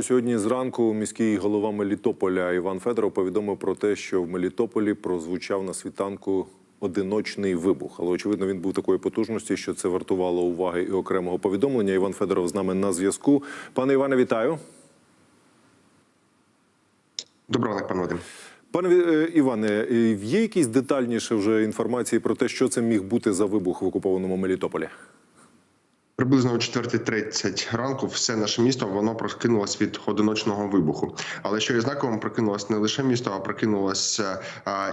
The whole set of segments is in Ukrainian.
Сьогодні зранку міський голова Мелітополя Іван Федоров повідомив про те, що в Мелітополі прозвучав на світанку одиночний вибух. Але очевидно, він був такої потужності, що це вартувало уваги і окремого повідомлення. Іван Федоров з нами на зв'язку. Пане Іване, вітаю. Доброго пане Вадим. Пане е, Іване, е, є якісь детальніше вже інформації про те, що це міг бути за вибух в окупованому Мелітополі? Приблизно о 4.30 ранку все наше місто воно прокинулось від одиночного вибуху. Але що є знаковим, прокинулось не лише місто, а прокинулося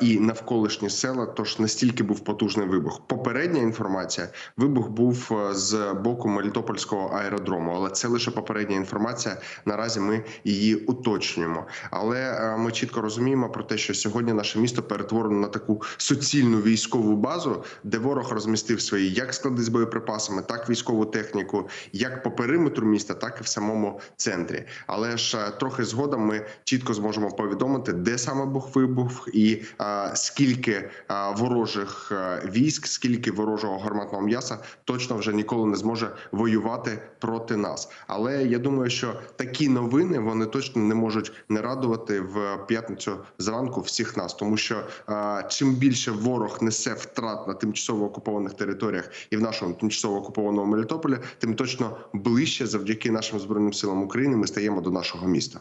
і навколишні села. Тож настільки був потужний вибух. Попередня інформація: вибух був е, з боку Мелітопольського аеродрому, але це лише попередня інформація. Наразі ми її уточнюємо. Але е, ми чітко розуміємо про те, що сьогодні наше місто перетворено на таку суцільну військову базу, де ворог розмістив свої як склади з боєприпасами, так військову техніку, як по периметру міста, так і в самому центрі. Але ж е, трохи згодом ми чітко зможемо повідомити, де саме був вибух і е, скільки е, ворожих військ, скільки ворожого гарматного м'яса точно вже ніколи не зможе воювати проти нас. Але я думаю, що такі новини вони точно не можуть не радувати в п'ятницю зранку всіх нас, тому що е, чим більше ворог несе втрат на тимчасово окупованих територіях і в нашому тимчасово окупованому Мелітополі, тим точно ближче завдяки нашим збройним силам України ми стаємо до нашого міста.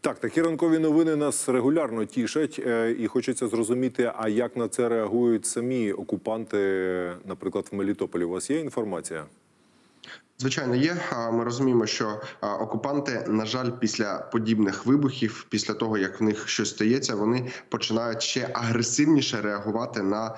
Так, такі ранкові новини нас регулярно тішать, е, і хочеться зрозуміти, а як на це реагують самі окупанти, наприклад, в Мелітополі. У вас є інформація? Звичайно, є. Ми розуміємо, що окупанти, на жаль, після подібних вибухів, після того як в них щось стається, вони починають ще агресивніше реагувати на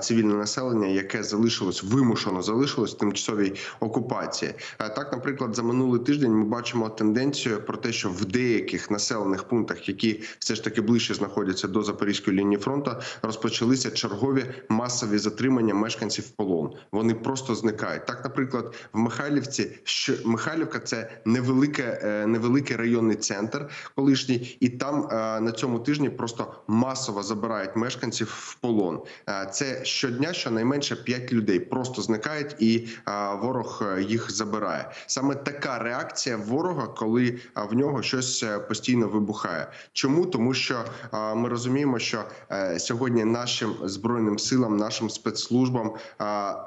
цивільне населення, яке залишилось вимушено залишилось в тимчасовій окупації. Так, наприклад, за минулий тиждень ми бачимо тенденцію про те, що в деяких населених пунктах, які все ж таки ближче знаходяться до запорізької лінії фронту, розпочалися чергові масові затримання мешканців полон. Вони просто зникають. Так, наприклад, в Михайлівці, що Михайлівка це невелике, е, невеликий районний центр, колишній, і там е, на цьому тижні просто масово забирають мешканців в полон. Е, Це щодня щонайменше 5 людей просто зникають, і ворог їх забирає. Саме така реакція ворога, коли в нього щось постійно вибухає. Чому тому, що ми розуміємо, що сьогодні нашим збройним силам, нашим спецслужбам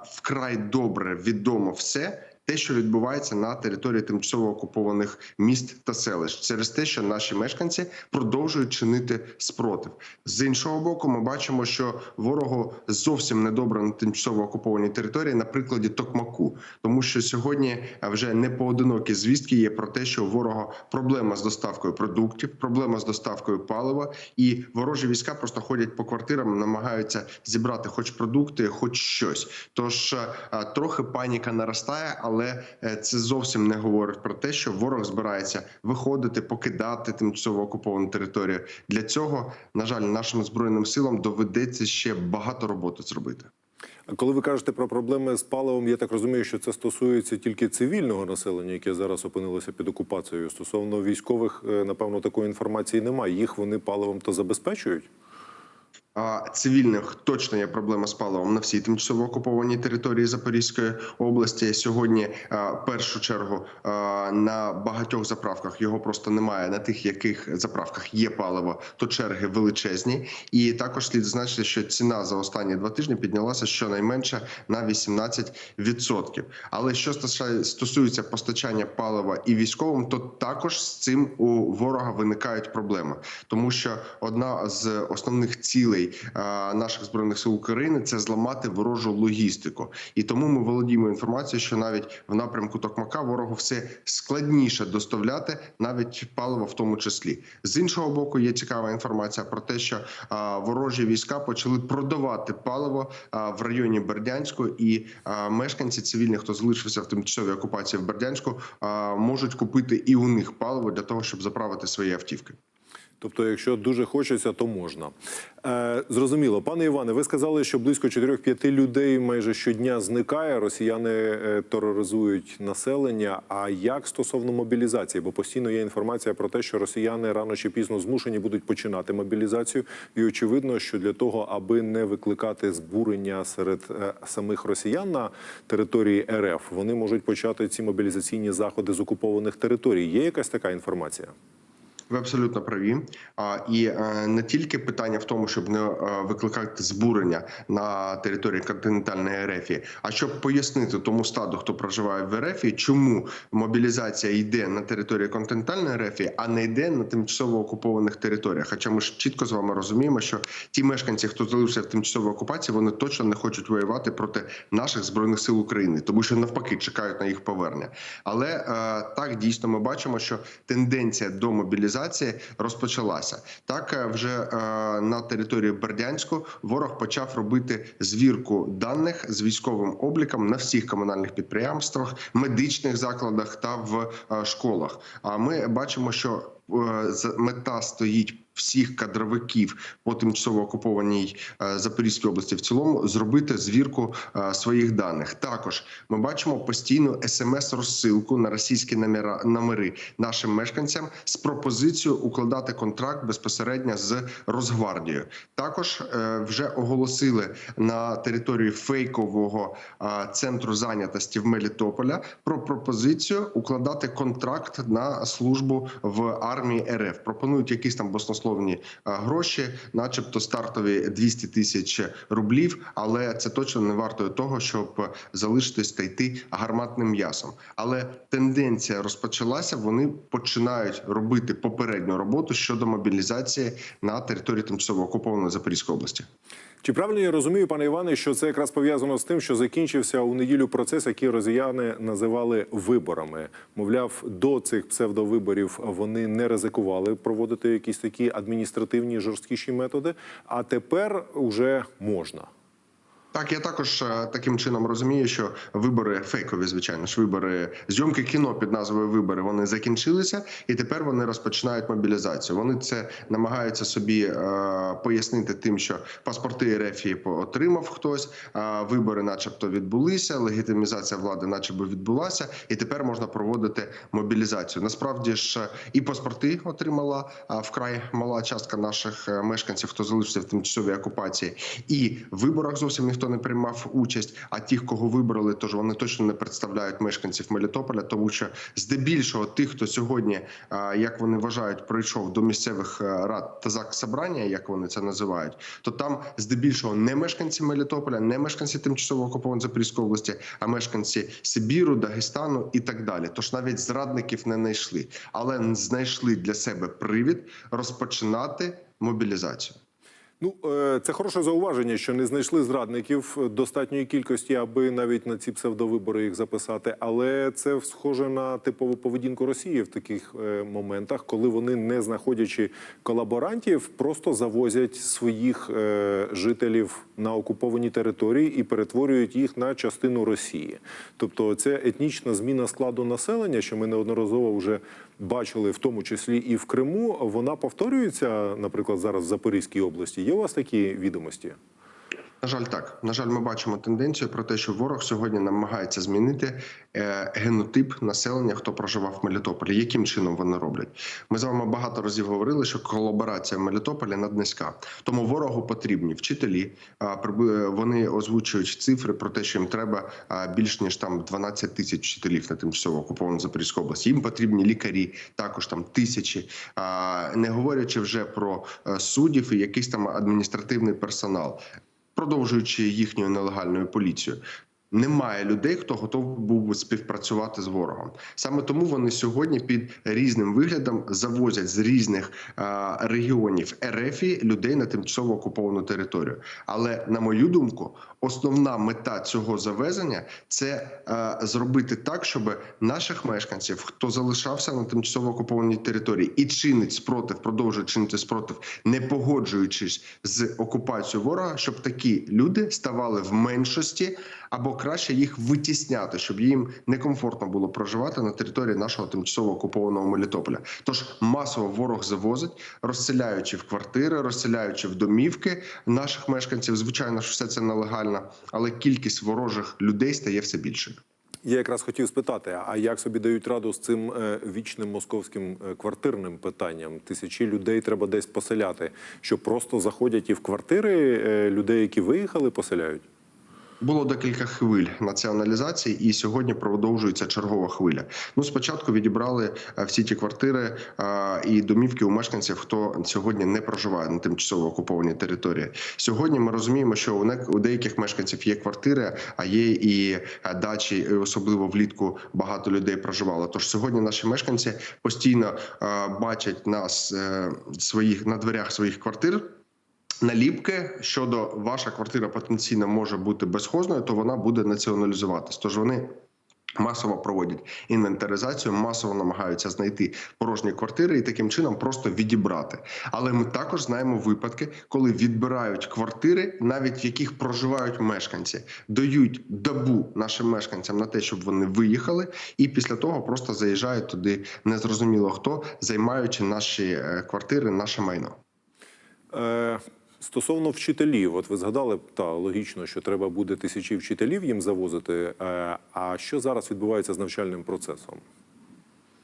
вкрай добре відомо все. Те, що відбувається на території тимчасово окупованих міст та селищ, через те, що наші мешканці продовжують чинити спротив. З іншого боку, ми бачимо, що ворогу зовсім недобре на тимчасово окупованій території на прикладі Токмаку, тому що сьогодні вже не поодинокі звістки є про те, що у ворога проблема з доставкою продуктів, проблема з доставкою палива, і ворожі війська просто ходять по квартирам, намагаються зібрати хоч продукти, хоч щось. Тож е, трохи паніка наростає, але е, це зовсім не говорить про те, що ворог збирається виходити, покидати тимчасово окуповану територію. Для цього, на жаль, нашим збройним силам доведеться ще багато роботи зробити. Коли ви кажете про проблеми з паливом, я так розумію, що це стосується тільки цивільного населення, яке зараз опинилося під окупацією. Стосовно військових, е, напевно, такої інформації немає. Їх вони паливом то забезпечують. Цивільних точно є проблема з паливом на всій тимчасово окупованій території Запорізької області. Сьогодні в першу чергу на багатьох заправках його просто немає. На тих, яких заправках є паливо, то черги величезні. І також слід зазначити, що ціна за останні два тижні піднялася щонайменше на 18%. Але що стосує- стосується постачання палива і військовим, то також з цим у ворога виникають проблеми, тому що одна з основних цілей е, наших збройних сил України це зламати ворожу логістику. І тому ми володіємо інформацією, що навіть в напрямку Токмака ворогу все складніше доставляти, навіть паливо в тому числі. З іншого боку, є цікава інформація про те, що ворожі війська почали продавати паливо в районі Бердянську, і мешканці цивільні, хто залишився в тимчасовій окупації в Бердянську, можуть купити і у них паливо для того, щоб заправити свої автівки. Тобто, якщо дуже хочеться, то можна. Е, зрозуміло, пане Іване, ви сказали, що близько 4-5 людей майже щодня зникає. Росіяни е, тероризують населення. А як стосовно мобілізації? Бо постійно є інформація про те, що росіяни рано чи пізно змушені будуть починати мобілізацію. І очевидно, що для того, аби не викликати збурення серед е, самих росіян на території РФ, вони можуть почати ці мобілізаційні заходи з окупованих територій. Є якась така інформація? Ви абсолютно праві. І е, не тільки питання в тому, щоб не е, викликати збурення на території континентальної РФ, а щоб пояснити тому стаду, хто проживає в РФ, чому мобілізація йде на території континентальної РФ, а не йде на тимчасово окупованих територіях. Хоча ми ж чітко з вами розуміємо, що ті мешканці, хто залишився в тимчасовій окупації, вони точно не хочуть воювати проти наших збройних сил України, тому що навпаки чекають на їх повернення. Але е, так дійсно ми бачимо, що тенденція до мобілізації розпочалася. Так е, вже е, на території Бердянську ворог почав робити звірку даних з військовим обліком на всіх комунальних підприємствах, медичних закладах та в е, школах. А ми бачимо, що мета стоїть. Всіх кадровиків по тимчасово окупованій е, Запорізькій області в цілому зробити звірку е, своїх даних. Також ми бачимо постійну смс-розсилку на російські номери нашим мешканцям з пропозицією укладати контракт безпосередньо з Росгвардією. Також е, вже оголосили на території фейкового центру зайнятості в Мелітополя про пропозицію укладати контракт на службу в армії РФ. Пропонують якісь там баснословні е, гроші, начебто стартові 200 тисяч рублів, але це точно не вартує того, щоб залишитись та йти гарматним м'ясом. Але тенденція розпочалася. Вони починають робити попередню роботу щодо мобілізації на території тимчасово окупованої Запорізької області. Чи правильно я розумію, пане Іване, що це якраз пов'язано з тим, що закінчився у неділю процес, який росіяни називали виборами? Мовляв, до цих псевдовиборів вони не ризикували проводити якісь такі адміністративні жорсткіші методи, а тепер уже можна. Так, я також е, таким чином розумію, що вибори фейкові, звичайно ж, вибори зйомки кіно під назвою Вибори вони закінчилися, і тепер вони розпочинають мобілізацію. Вони це намагаються собі е, пояснити тим, що паспорти РФ отримав хтось, е, вибори, начебто, відбулися. Легітимізація влади, начебто, відбулася, і тепер можна проводити мобілізацію. Насправді ж е, і паспорти отримала вкрай мала частка наших е, мешканців, хто залишився в тимчасовій окупації, і в виборах зовсім ніхто не приймав участь. А ті, кого вибрали, тож вони точно не представляють мешканців Мелітополя, тому що здебільшого тих, хто сьогодні, як вони вважають, прийшов до місцевих е, рад та собрання, як вони це називають, то там здебільшого не мешканці Мелітополя, не мешканці тимчасово окупованої Запорізької області, а мешканці Сибіру, Дагестану і так далі. Тож навіть зрадників не знайшли, але знайшли для себе привід розпочинати мобілізацію. Ну, е, це хороше зауваження, що не знайшли зрадників достатньої кількості, аби навіть на ці псевдовибори їх записати. Але це схоже на типову поведінку Росії в таких е, моментах, коли вони, не знаходячи колаборантів, просто завозять своїх е, жителів на окуповані території і перетворюють їх на частину Росії. Тобто, це етнічна зміна складу населення, що ми неодноразово вже бачили, в тому числі і в Криму. Вона повторюється, наприклад, зараз в Запорізькій області. Є у вас такі відомості? На жаль, так на жаль, ми бачимо тенденцію про те, що ворог сьогодні намагається змінити е, генотип населення, хто проживав в Мелітополі. Яким чином вони роблять? Ми з вами багато разів говорили, що колаборація в Мелітополі наднизька. Тому ворогу потрібні вчителі. А вони озвучують цифри про те, що їм треба більш ніж там 12 тисяч вчителів на тимчасово окупованій Запорізькій області. Їм потрібні лікарі, також там тисячі, не говорячи вже про е, суддів і якийсь там адміністративний персонал продовжуючи їхню нелегальну поліцію. Немає людей, хто готов був співпрацювати з ворогом. Саме тому вони сьогодні під різним виглядом завозять з різних регіонів РФ людей на тимчасово окуповану територію. Але на мою думку, основна мета цього завезення це зробити так, щоб наших мешканців, хто залишався на тимчасово окупованій території і чинить спротив, продовжує чинити спротив, не погоджуючись з окупацією ворога, щоб такі люди ставали в меншості або краще їх витісняти, щоб їм некомфортно було проживати на території нашого тимчасово окупованого Мелітополя. Тож масово ворог завозить, розселяючи в квартири, розселяючи в домівки наших мешканців. Звичайно, що все це нелегально, але кількість ворожих людей стає все більшою. Я якраз хотів спитати: а як собі дають раду з цим е, вічним московським е, квартирним питанням? Тисячі людей треба десь поселяти, що просто заходять і в квартири е, людей, які виїхали, поселяють. Було декілька хвиль націоналізації, і сьогодні продовжується чергова хвиля. Ну, спочатку відібрали е, всі ті квартири е, і домівки у мешканців, хто сьогодні не проживає на тимчасово окупованій території. Сьогодні ми розуміємо, що у деяких мешканців є квартири, а є і е, дачі, і особливо влітку багато людей проживало. Тож сьогодні наші мешканці постійно бачать нас своїх на дверях своїх квартир наліпки щодо ваша квартира потенційно може бути безхозною, то вона буде націоналізуватись. Тож вони. Масово проводять інвентаризацію, масово намагаються знайти порожні квартири і таким чином просто відібрати. Але ми також знаємо випадки, коли відбирають квартири, навіть в яких проживають мешканці, дають добу нашим мешканцям на те, щоб вони виїхали, і після того просто заїжджають туди незрозуміло хто, займаючи наші е, квартири, наше майно. Е, Стосовно вчителів, от ви згадали та логічно, що треба буде тисячі вчителів їм завозити. Е, А що зараз відбувається з навчальним процесом?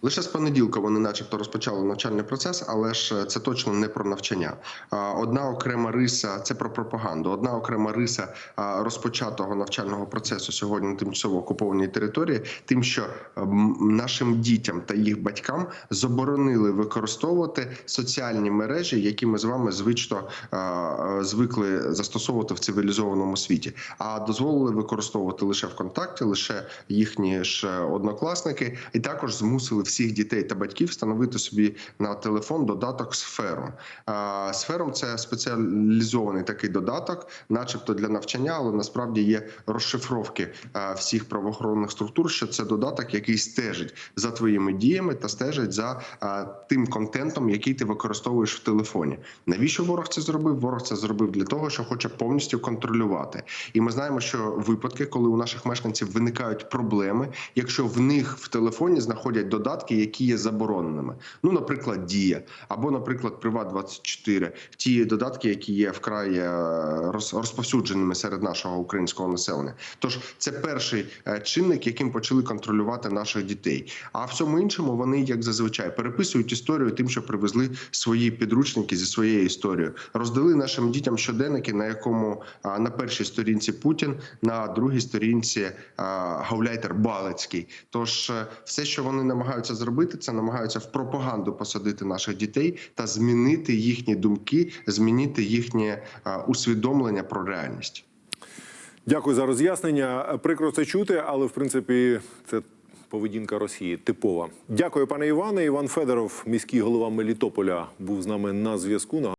Лише з понеділка вони, начебто, розпочали навчальний процес, але ж це точно не про навчання. Одна окрема риса це про пропаганду. Одна окрема риса розпочатого навчального процесу сьогодні на тимчасово окупованій території, тим, що нашим дітям та їх батькам заборонили використовувати соціальні мережі, які ми з вами звично а, звикли застосовувати в цивілізованому світі, а дозволили використовувати лише ВКонтакті, лише їхні ж однокласники, і також змусили всіх дітей та батьків встановити собі на телефон додаток сфером. Сфером це спеціалізований такий додаток, начебто для навчання, але насправді є розшифровки всіх правоохоронних структур. Що це додаток, який стежить за твоїми діями та стежить за тим контентом, який ти використовуєш в телефоні. Навіщо ворог це зробив? Ворог це зробив для того, що хоче повністю контролювати. І ми знаємо, що випадки, коли у наших мешканців виникають проблеми, якщо в них в телефоні знаходять додатки, які є забороненими. Ну, наприклад, Дія або, наприклад, Приват 24 ті додатки, які є вкрай е, розповсюдженими серед нашого українського населення. Тож це перший е, чинник, яким почали контролювати наших дітей. А всьому іншому вони, як зазвичай, переписують історію тим, що привезли свої підручники зі своєю історією. Роздали нашим дітям щоденники, на якому на першій сторінці Путін, на другій сторінці гауляйтер Балицький. Тож е, все, що вони намагаються зробити, це намагаються в пропаганду посадити наших дітей та змінити їхні думки, змінити їхнє усвідомлення про реальність. Дякую за роз'яснення. Прикро це чути, але в принципі це поведінка Росії типова. Дякую, пане Іване. Іван Федоров, міський голова Мелітополя, був з нами на зв'язку.